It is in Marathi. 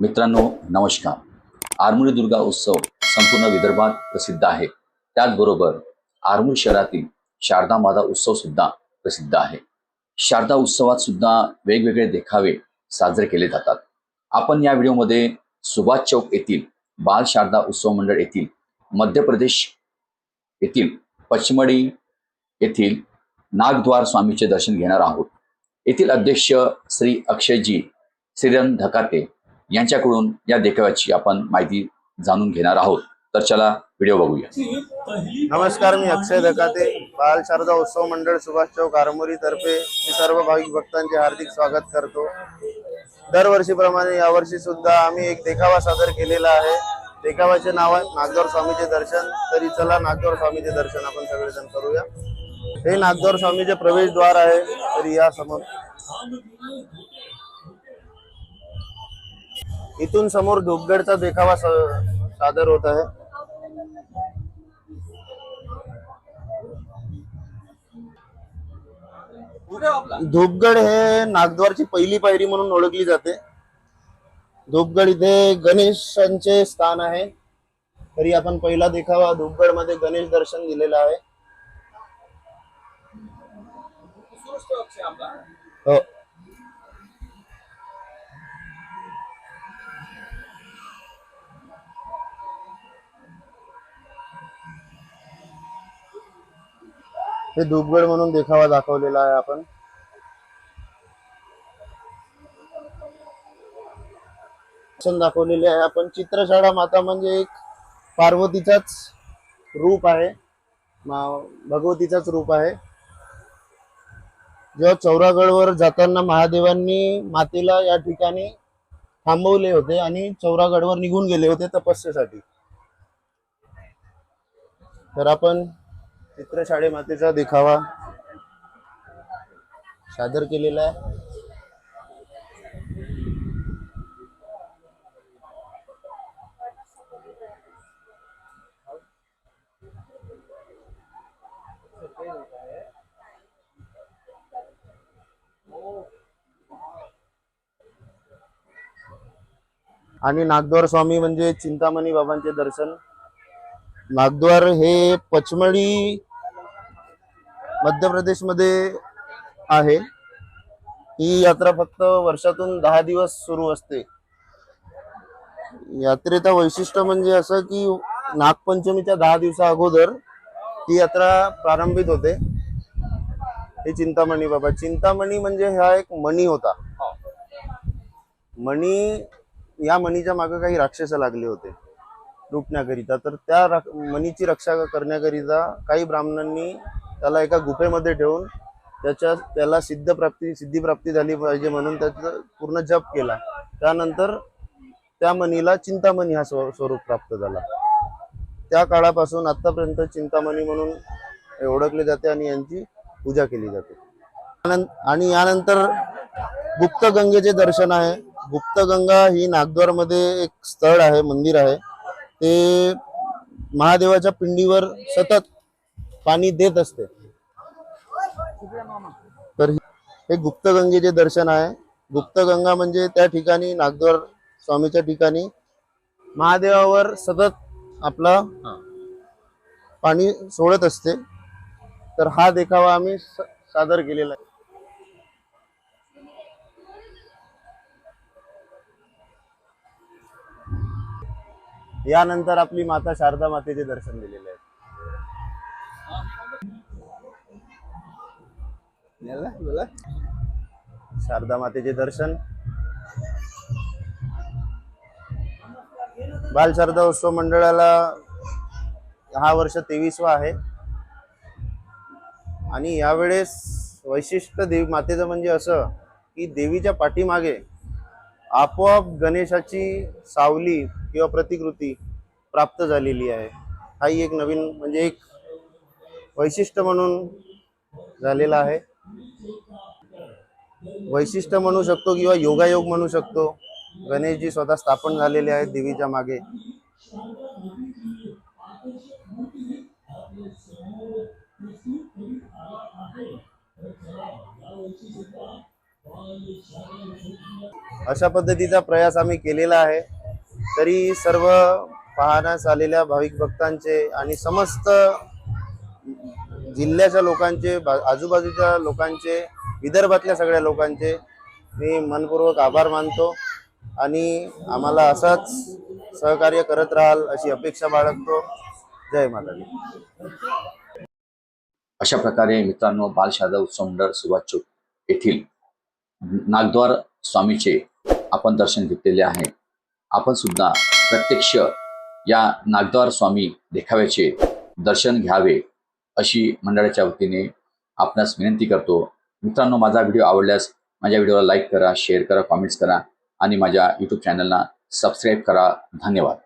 मित्रांनो नमस्कार. आरमुरी दुर्गा उत्सव संपूर्ण विदर्भात प्रसिद्ध आहे. त्याचबरोबर आरमोरी शहरातील शारदा माता उत्सव सुद्धा प्रसिद्ध आहे. शारदा उत्सवात सुद्धा वेगवेगळे देखावे साजरे केले जातात. आपण या व्हिडिओमध्ये सुभाष चौक येथील बाल शारदा उत्सव मंडळ येथील मध्य प्रदेश येथील पचमडी येथील नागद्वार स्वामीचे दर्शन घेणार आहोत. येथील अध्यक्ष श्री अक्षयजी श्रीरन धकाते यांच्याकडून या देखाव्याची आपण माहिती जाणून घेणार आहोत. तर चला व्हिडिओ बघूया. नमस्कार मी अक्षय धकाते बाल शारदा उत्सव मंडळ सुभाष चौक आरमोरी तर्फे मी सर्व भाविक भक्तांचे हार्दिक स्वागत करतो. दरवर्षीप्रमाणे यावर्षी सुद्धा आम्ही एक देखावा सादर केलेला आहे. देखावाचे नाव आहे नागदोर स्वामीचे दर्शन. तरी चला नागदोर स्वामीचे दर्शन आपण सगळेजण करूया. हे नागदोर स्वामीचे प्रवेशद्वार आहे तरी या समोर. इथून समोर धुपगडचा देखावा सादर होत आहे. धूपगड हे नागद्वारची पहिली पायरी म्हणून ओळखली जाते. धूपगड इथे गणेशांचे स्थान आहे. तरी आपण पहिला देखावा धूपगडमध्ये गणेश दर्शन दिलेला आहे. हो. हे धूपगड म्हणून देखावा दाखवलेला आहे आपण. दाखवलेले आहे. आपण चित्रशाळा माता म्हणजे एक पार्वतीचाच रूप आहे. भगवतीचाच रूप आहे. जेव्हा चौरागडवर जाताना महादेवांनी मातेला या ठिकाणी थांबवले होते आणि चौरागडवर निघून गेले होते तपस्येसाठी. तर आपण चित्रशाळे मातेचा देखावा सादर केलेला आहे. आणि नागद्वार स्वामी म्हणजे चिंतामणी बाबांचे दर्शन. नागद्वार हे पचमढी मध्य प्रदेशमध्ये आहे. ही यात्रा फक्त वर्षातून दहा दिवस सुरू असते. यात्रेचं वैशिष्ट्य म्हणजे असं की नागपंचमीच्या दहा दिवसा अगोदर ही यात्रा प्रारंभित होते. हे चिंतामणी बाबा. चिंतामणी म्हणजे हा एक मणी होता. मणी या मणीच्या मागे काही राक्षस लागले होते. लुटण्याकरिता. तर त्या रक, मनीची रक्षा करण्याकरिता काही ब्राह्मणांनी त्याला एका गुफेमध्ये ठेवून त्याच्या त्याला सिद्धप्राप्ती सिद्धीप्राप्ती झाली पाहिजे म्हणून त्याचं पूर्ण जप केला. त्यानंतर त्या मणीला चिंतामणी हा स्व- स्वरूप प्राप्त झाला. त्या काळापासून आतापर्यंत चिंतामणी म्हणून ओळखले जाते आणि यांची पूजा केली जाते. आणि यानंतर गुप्तगंगेचे दर्शन आहे. गुप्तगंगा ही नागद्वारमध्ये एक स्थळ आहे मंदिर आहे. ते महादेवाच्या पिंडीवर सतत पाणी देत असते. तर हे- गुप्तगंगेचे दर्शन आहे गुप्तगंगा म्हणजे त्या ठिकाणी नागद्वार स्वामीच्या ठिकाणी महादेवावर सतत आपला पाणी सोडत असते. तर हा देखावा आम्ही सादर केलेला आहे. यानंतर आपली माता शारदा मातेचे दर्शन दिलेले आहे शारदा मातेचे दर्शन. बाल शारदा उत्सव मंडळाला हा वर्ष तेवीसवा आहे. आणि यावेळेस वैशिष्ट्य देवी मातेचं म्हणजे असं की देवीच्या पाठीमागे आपोआप गणेशाची सावली किंवा प्रतिकृती प्राप्त झालेली आहे. हाही एक नवीन म्हणजे एक वैशिष्ट्य म्हणून झालेला आहे. वैशिष्ट्य म्हणू शकतो किंवा योगायोग म्हणू शकतो. गणेशजी स्वतः स्थापन झालेले आहेत देवीच्या मागे. अशा पद्धतीचा प्रयास आम्ही केलेला आहे. तरी सर्व पाहण्यास आलेल्या भाविक भक्तांचे आणि समस्त जिल्ह्याच्या लोकांचे आजूबाजूच्या लोकांचे विदर्भातल्या सगळ्या लोकांचे मी मनपूर्वक आभार मानतो आणि आम्हाला असाच सहकार्य करत राहाल अशी अपेक्षा बाळगतो. जय माता अशा प्रकारे मित्रांनो बालशारदा उत्सव मंडळ सुभाष चौक येथील नागद्वार स्वामीचे आपण दर्शन घेतलेले आहे. आपण सुद्धा प्रत्यक्ष या नागद्वार स्वामी देखाव्याचे दर्शन घ्यावे अशी मंडळाच्या वतीने आपणास विनंती करतो. मित्रांनो माझा व्हिडिओ आवडल्यास माझ्या व्हिडिओला लाईक करा शेअर करा कॉमेंट्स करा आणि माझ्या यूट्यूब चॅनलला सबस्क्राईब करा. धन्यवाद.